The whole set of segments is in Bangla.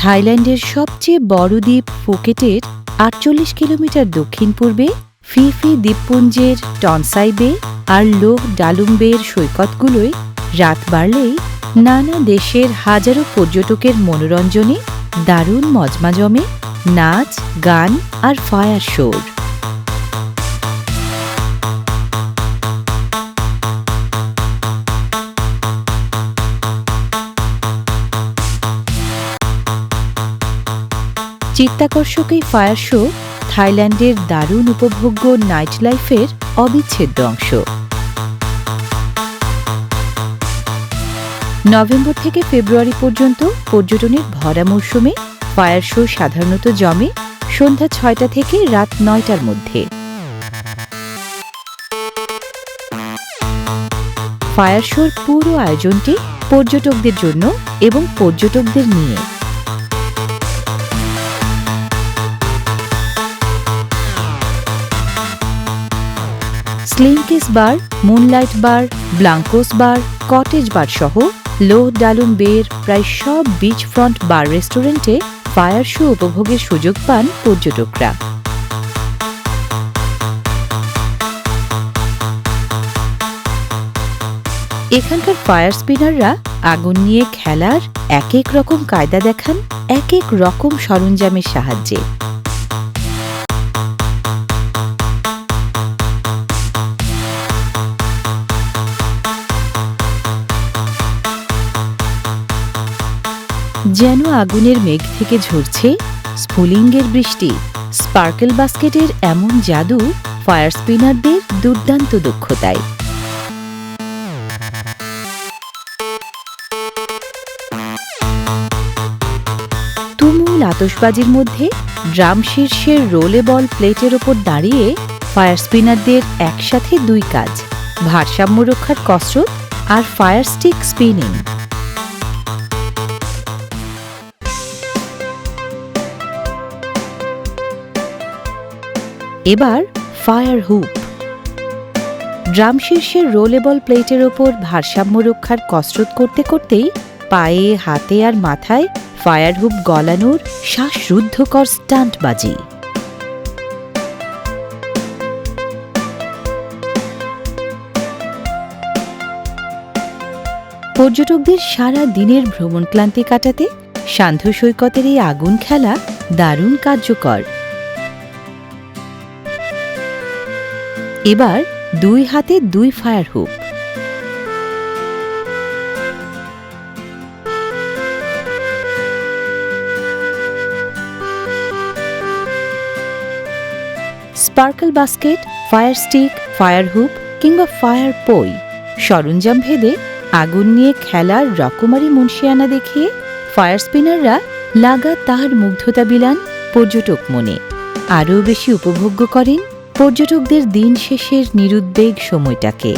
থাইল্যান্ডের সবচেয়ে বড় দ্বীপ ফুকেটের আটচল্লিশ কিলোমিটার দক্ষিণ পূর্বে, ফিফি দ্বীপপুঞ্জের টনসাইবে আর লোহ ডালুম্বের সৈকতগুলোয় রাত বাড়লেই নানা দেশের হাজারো পর্যটকের মনোরঞ্জনে দারুণ মজমাজমে নাচ, গান আর ফায়ার শোর। চিত্তাকর্ষক এই ফায়ার শো থাইল্যান্ডের দারুণ উপভোগ্য নাইট লাইফের অবিচ্ছেদ্য অংশ। নভেম্বর থেকে ফেব্রুয়ারি পর্যন্ত পর্যটনের ভরা মৌসুমে ফায়ার শো সাধারণত জমে সন্ধ্যা ছয়টা থেকে রাত নয়টার মধ্যে। ফায়ার শোর পুরো আয়োজনটি পর্যটকদের জন্য এবং পর্যটকদের নিয়ে। Slinky's bar, moonlight bar, Blancos bar, cottage bar সহ লো ডালুম বের প্রায় সব বিচ ফ্রন্ট বার রেস্টুরেন্টে ফায়ার শো উপভোগের সুযোগ পান পর্যটকরা। এখানকার ফায়ার স্পিনাররা আগুন নিয়ে খেলার এক এক রকম কায়দা দেখান, এক এক রকম সরঞ্জামের সাহায্যে। যেন আগুনের মেঘ থেকে ঝরছে স্ফুলিঙ্গের বৃষ্টি। স্পার্কেল বাস্কেটের এমন জাদু ফায়ার স্পিনারদের দুর্দান্ত দক্ষতায়। তুমুল আতসবাজির মধ্যে ড্রাম শীর্ষের রোলে বল প্লেটের ওপর দাঁড়িয়ে ফায়ার স্পিনারদের একসাথে দুই কাজ, ভারসাম্য রক্ষার কসরত আর ফায়ার স্টিক স্পিনিং। এবার ফায়ার হুপ। ড্রাম শীর্ষের রোলেবল প্লেটের ওপর ভারসাম্য রক্ষার কসরত করতে করতেই পায়ে, হাতে আর মাথায় ফায়ার হুপ গলানোর শ্বাসরুদ্ধকর স্টান্টবাজি পর্যটকদের সারা দিনের ভ্রমণ ক্লান্তি কাটাতে সান্ধ্য সৈকতের এই আগুন খেলা দারুণ কার্যকর। এবার দুই হাতে দুই fire hoop sparkle basket, fire stick, fire hoop কিংবা ফায়ার পই, সরঞ্জাম ভেদে আগুন নিয়ে খেলার রকমারি মুন্সিয়ানা দেখিয়ে ফায়ার স্পিনাররা লাগাতার মুগ্ধতা বিলান পর্যটক মনে। আরও বেশি উপভোগ্য করেন পর্যটকদের দিন শেষের নিরুদ্বেগ সময়টাকে।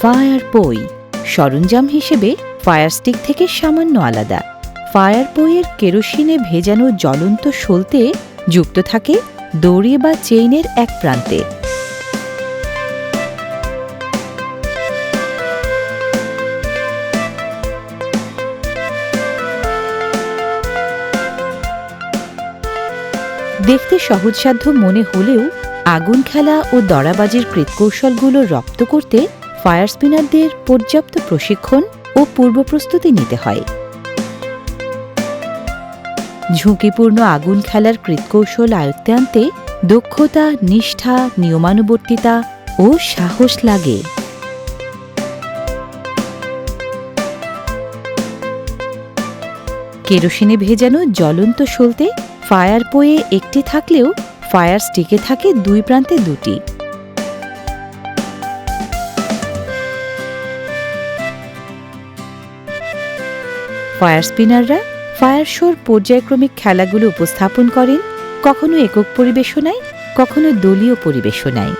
ফায়ার পই, সরঞ্জাম হিসেবে ফায়ার স্টিক থেকে সামান্য আলাদা। ফায়ার পইয়ের কেরোসিনে ভেজানো জ্বলন্ত সলতে যুক্ত থাকে দড়ি বা চেইনের এক প্রান্তে। দেখতে সহজসাধ্য মনে হলেও আগুন খেলা ও দড়াবাজির কৃতকৌশলগুলো রপ্ত করতে ফায়ার স্পিনারদের পর্যাপ্ত প্রশিক্ষণ ও পূর্ব প্রস্তুতি নিতে হয়। ঝুঁকিপূর্ণ আগুন খেলার কৃতকৌশল আয়ত্তে আনতে দক্ষতা, নিষ্ঠা, নিয়মানুবর্তিতা ও সাহস লাগে। কেরোসিনে ভেজানো জ্বলন্ত সলতে ফায়ার পয়ে একটি থাকলেও ফায়ার স্টিকে থাকে দুই প্রান্তে দুটি। ফায়ার স্পিনাররা ফায়ার শোর পর্যায়ক্রমিক খেলাগুলো উপস্থাপন করেন কখনো একক পরিবেশনায় কখনো দলীয় পরিবেশনায়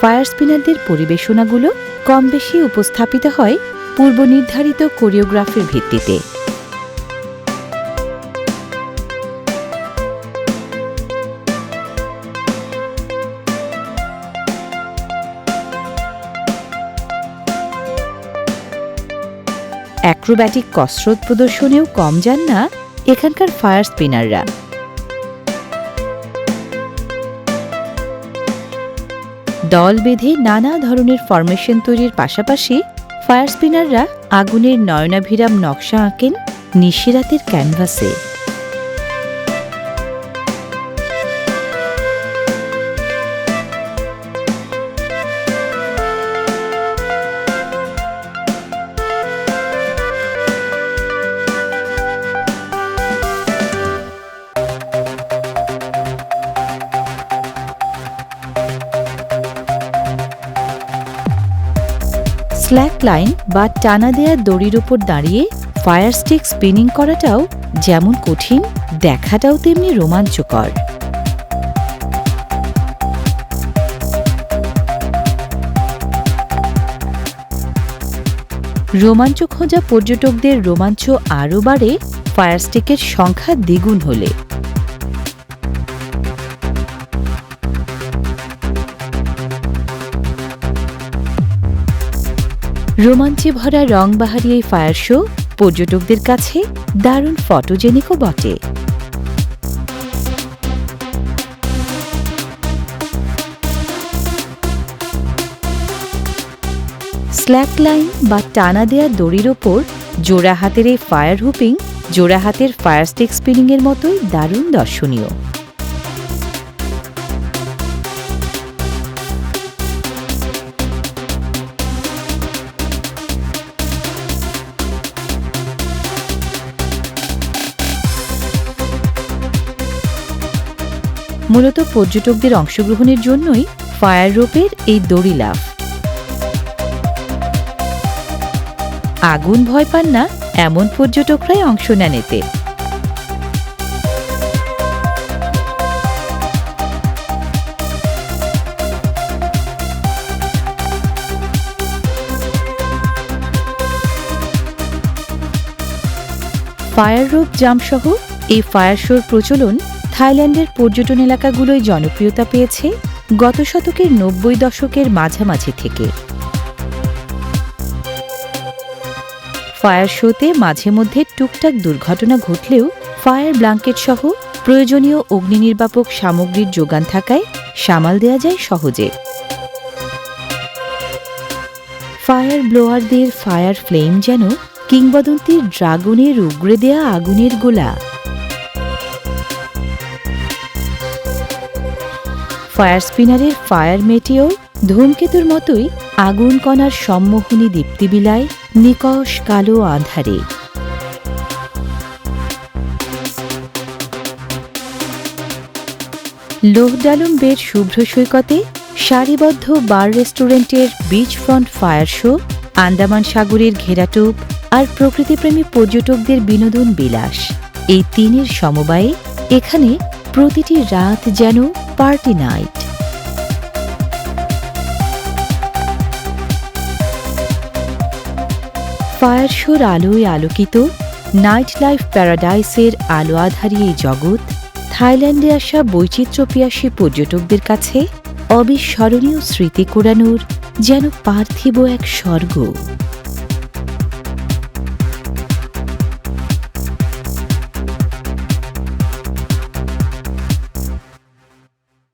ফায়ার স্পিনারদের পরিবেশনাগুলো কম বেশি উপস্থাপিত হয় পূর্বনির্ধারিত কোরিওগ্রাফির ভিত্তিতে। অ্যাক্রোব্যাটিক কসরত প্রদর্শনেও কম যান না এখানকার ফায়ার স্পিনাররা। দল বেঁধে নানা ধরনের ফরমেশন তৈরির পাশাপাশি ফায়ার স্পিনাররা আগুনের নয়নাভিরাম নকশা আঁকেন নিশিরাতের ক্যানভাসে স্ল্যাক লাইন বা টানা দেয়া দড়ির ওপর দাঁড়িয়ে ফায়ার স্টিক স্পিনিং করাটাও যেমন কঠিন, দেখাটাও তেমনি রোমাঞ্চকর। রোমাঞ্চ খোঁজা পর্যটকদের রোমাঞ্চ আরও বাড়ে ফায়ার স্টিকের সংখ্যা দ্বিগুণ হলে। রোমাঞ্চে ভরা রংবাহারি এই ফায়ার শো পর্যটকদের কাছে দারুণ ফটোজেনিকও বটে। স্ল্যাক লাইন বা টানা দেয়া দড়ির ওপর জোড়া হাতের এই ফায়ার হুপিং, জোড়া হাতের ফায়ার স্টিক স্পিনিংয়ের মতোই দারুণ দর্শনীয়। মূলত পর্যটকদের অংশগ্রহণের জন্যই ফায়ার রোপের এই দড়ি লাভ আগুন ভয় পান না, এমন পর্যটকরাই অংশ নেন এতে। ফায়ার রোপ জাম্পসহ এই ফায়ার শোর প্রচলন থাইল্যান্ডের পর্যটন এলাকাগুলোয় জনপ্রিয়তা পেয়েছে গত শতকের নব্বই দশকের মাঝামাঝি থেকে। ফায়ার শোতে মাঝে মধ্যে টুকটাক দুর্ঘটনা ঘটলেও ফায়ার ব্ল্যাঙ্কেট সহ প্রয়োজনীয় অগ্নি নির্বাপক সামগ্রীর যোগান থাকায় সামাল দেয়া যায় সহজে। ফায়ার ব্লোয়ারদের ফায়ার ফ্লেম যেন কিংবদন্তির ড্রাগনের উগড়ে দেয়া আগুনের গোলা। ফায়ার স্পিনারের ফায়ার মেটিও ধূমকেতুর মতোই আগুন কণার সম্মোহনী দীপ্তি বিলায় নিকষ কালো আধারে। লোহডালুম বের শুভ্র সৈকতে সারিবদ্ধ বার রেস্টুরেন্টের beach front fire show, Andaman সাগরের ঘেরাটোপ আর প্রকৃতিপ্রেমী পর্যটকদের বিনোদন বিলাস। এই তিনের সমবায়ে এখানে প্রতিটি রাত যেন পার্টি নাইট। ফায়ার শোর আলোয় আলোকিত নাইট লাইফ প্যারাডাইসের আলো আধারী এই জগৎ, থাইল্যান্ডে আসা বৈচিত্র্যপিয়াসী পর্যটকদের কাছে অবিস্মরণীয় স্মৃতি কোরানোর যেন পার্থিব এক স্বর্গ।